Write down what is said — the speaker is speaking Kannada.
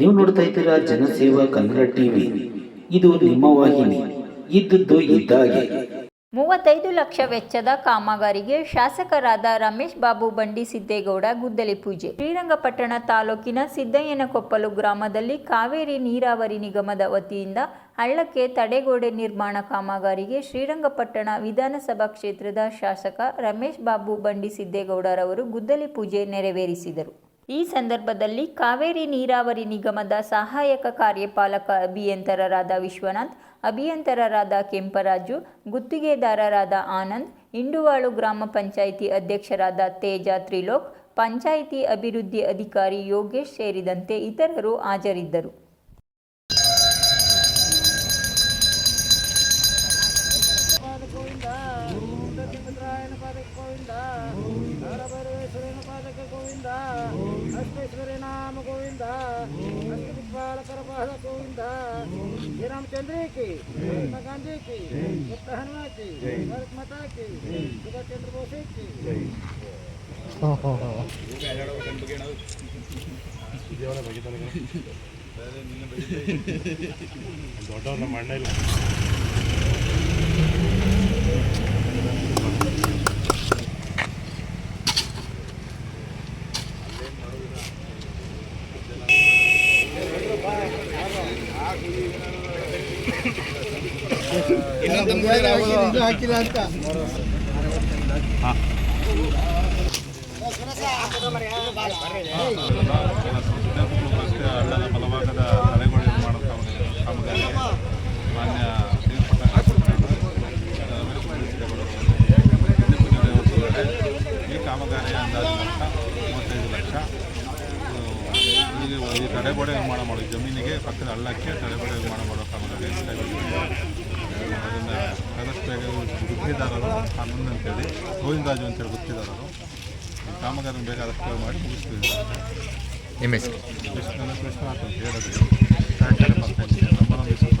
ನೀವು ನೋಡ್ತಾ ಇದ್ದೀರಾ ಜನಸೇವಾ ಕನ್ನಡ ಟಿವಿ. ಇದು ನಿಮ್ಮ ವಾಹಿನಿ. ಇದ್ದದ್ದು ಇದ್ದಾಗೆ. ಮೂವತ್ತೈದು ಲಕ್ಷ ವೆಚ್ಚದ ಕಾಮಗಾರಿಗೆ ಶಾಸಕರಾದ ರಮೇಶ್ ಬಾಬು ಬಂಡಿ ಸಿದ್ದೇಗೌಡ ಗುದ್ದಲಿ ಪೂಜೆ. ಶ್ರೀರಂಗಪಟ್ಟಣ ತಾಲೂಕಿನ ಸಿದ್ದಯ್ಯನಕೊಪ್ಪಲು ಗ್ರಾಮದಲ್ಲಿ ಕಾವೇರಿ ನೀರಾವರಿ ನಿಗಮದ ವತಿಯಿಂದ ಹಳ್ಳಕ್ಕೆ ತಡೆಗೋಡೆ ನಿರ್ಮಾಣ ಕಾಮಗಾರಿಗೆ ಶ್ರೀರಂಗಪಟ್ಟಣ ವಿಧಾನಸಭಾ ಕ್ಷೇತ್ರದ ಶಾಸಕ ರಮೇಶ್ ಬಾಬು ಬಂಡಿ ಸಿದ್ದೇಗೌಡರವರು ಗುದ್ದಲಿ ಪೂಜೆ ನೆರವೇರಿಸಿದರು. ಈ ಸಂದರ್ಭದಲ್ಲಿ ಕಾವೇರಿ ನೀರಾವರಿ ನಿಗಮದ ಸಹಾಯಕ ಕಾರ್ಯಪಾಲಕ ಅಭಿಯಂತರರಾದ ವಿಶ್ವನಾಥ್, ಅಭಿಯಂತರರಾದ ಕೆಂಪರಾಜು, ಗುತ್ತಿಗೆದಾರರಾದ ಆನಂದ್, ಇಂಡುವಾಳು ಗ್ರಾಮ ಪಂಚಾಯಿತಿ ಅಧ್ಯಕ್ಷರಾದ ತೇಜ ತ್ರಿಲೋಕ್, ಪಂಚಾಯಿತಿ ಅಭಿವೃದ್ಧಿ ಅಧಿಕಾರಿ ಯೋಗೇಶ್ ಸೇರಿದಂತೆ ಇತರರು ಹಾಜರಿದ್ದರು. ಗೋವಿಂದ వెంకటేశ్వరి నామ గోవింద భక్తిపాల సరపాల గోవింద శ్రీరామచంద్రికి గాంధీకి గుప్త హనుమాకి భరత్ మాతాకి సుభాష్ చంద్రబోసుకి. ದೊಡ್ಡವ್ರನ್ನ ಮಣ್ಣೆಲ್ಲ ಇಲ್ಲ ಅಂತ. ಹಳ್ಳದ ಬಲಭಾಗದ ತಡೆಗೋಡೆ ನಿರ್ಮಾಣ ಕಾಮಗಾರಿ ಮಾನ್ಯ ಈ ಕಾಮಗಾರಿಯ ಅಂದಾಜು ಇದು ಈ ತಡೆಗೋಡೆ ನಿರ್ಮಾಣ ಮಾಡೋ ಜಮೀನಿಗೆ ಪಕ್ಕದ ಹಳ್ಳಕ್ಕೆ ತಡೆಗೋಡೆ ನಿರ್ಮಾಣ ಮಾಡೋ ಕಾಮಗಾರಿ. ಅದನ್ನು ಆದಷ್ಟು ಹನ್ನೊಂದು ಅಂತೇಳಿ ಗೋವಿಂದರಾಜು ಅಂತೇಳಿ ಗುತ್ತಿಗೆದಾರರು ಈ ಕಾಮಗಾರಿನ ಬೇಗ ಆದಷ್ಟು ಮಾಡಿ ಮುಗಿಸ್ತಿದ್ದಾರೆ ಕೃಷ್ಣ ವಿಶ್ವನಾಥ್ ಅಂತ ಹೇಳಿದ್ರು ಸಹಕಾರಿ ನಂಬರ್ ಒಂದು ಸ್ವಲ್ಪ